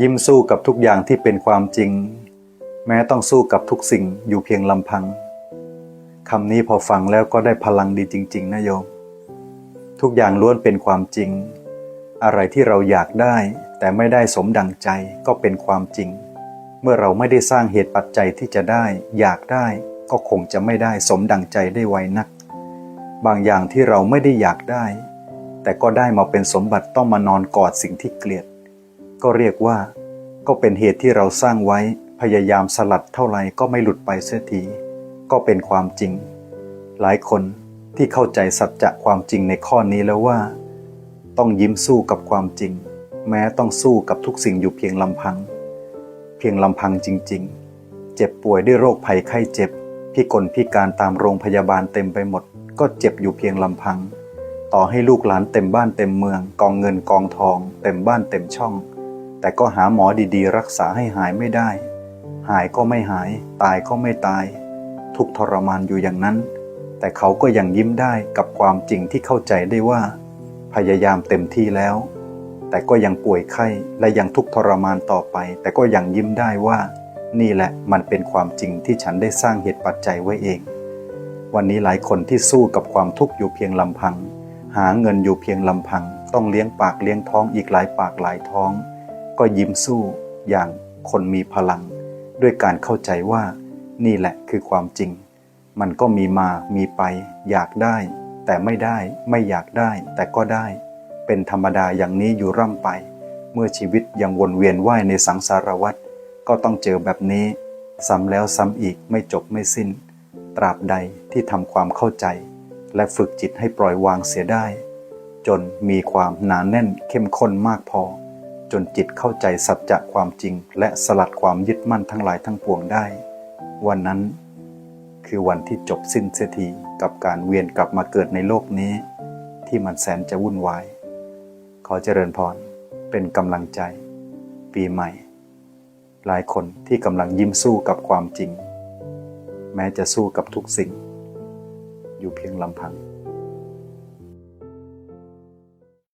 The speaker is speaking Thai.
ยิ้มสู้กับทุกอย่างที่เป็นความจริง แม้ต้องสู้กับทุกสิ่งอยู่เพียงลำพังคำนี้พอฟังแล้วก็ได้พลังดีจริง ๆ นะโยม ทุกอย่างล้วนเป็นความจริง อะไรที่เราอยากได้แต่ไม่ได้สมดังใจก็เป็นความจริง เมื่อเราไม่ได้สร้างเหตุปัจจัยที่จะได้ อยากได้ก็คงจะไม่ได้สมดังใจได้ไวนัก บางอย่างที่เราไม่ได้อยากได้ แต่ก็ได้มาเป็นสมบัติต้องมานอนกอดสิ่งที่เกลียด ก็เรียกว่า ก็เป็นเหตุที่เราสร้างไว้พยายามสลัดเท่าไหร่ก็ไม่หลุดไปเสียที ก็เป็นความจริง หลายคนที่เข้าใจสัจจะความจริงในข้อนี้แล้วว่า ต้องยิ้มสู้กับความจริง แม้ต้องสู้กับทุกสิ่งอยู่เพียงลำพัง เพียงลำพังจริง ๆ เจ็บป่วยด้วยโรคภัยไข้เจ็บ พิกลพิการตามโรงพยาบาลเต็มไปหมด ก็เจ็บอยู่เพียงลำพัง ต่อให้ลูกหลานเต็มบ้านเต็มเมือง กองเงินกองทอง เต็มบ้านเต็มช่อง แต่ก็หาหมอดีๆ รักษาให้หายไม่ได้ หายก็ไม่หาย ตายก็ไม่ตาย ทุกทรมานอยู่อย่างนั้น แต่เขาก็ยังยิ้มได้กับความจริงที่เข้าใจได้ว่า พยายามเต็มที่แล้ว แต่ก็ยังป่วยไข้และยังทุกทรมานต่อไป แต่ก็ยังยิ้มได้ว่า นี่แหละมันเป็นความจริงที่ฉันได้สร้างเหตุปัจจัยไว้เอง วันนี้หลายคนที่สู้กับความทุกข์อยู่เพียงลำพัง หาเงินอยู่เพียงลำพัง ต้องเลี้ยงปากเลี้ยงท้องอีกหลายปากหลายท้อง ก็ยิ้มสู้อย่างคนมีพลัง ด้วยการเข้าใจว่านี่แหละคือความจริง มันก็มีมามีไป อยากได้ แต่ไม่ได้ไม่อยากได้ แต่ก็ได้ เป็นธรรมดาอย่างนี้อยู่ร่ำไป เมื่อชีวิตยังวนเวียนว่ายในสังสารวัฏก็ต้องเจอแบบนี้ ซ้ำแล้วซ้ำอีกไม่จบไม่สิ้น ตราบใดที่ทำความเข้าใจ และฝึกจิตให้ปล่อยวางเสียได้ จนมีความหนาแน่นเข้มข้นมากพอ จนจิตเข้าใจสัจจะความจริง และสลัดความยึดมั่นทั้งหลายทั้งปวงได้ วันนั้น คือวันที่จบสิ้นเสียทีกับการเวียนกลับมาเกิดในโลกนี้ ที่มันแสนจะวุ่นวาย ขอเจริญพรเป็นกำลังใจ ปีใหม่ หลายคนที่กำลังยิ้มสู้กับความจริง แม้จะสู้กับทุกสิ่ง อยู่เพียงลำพัง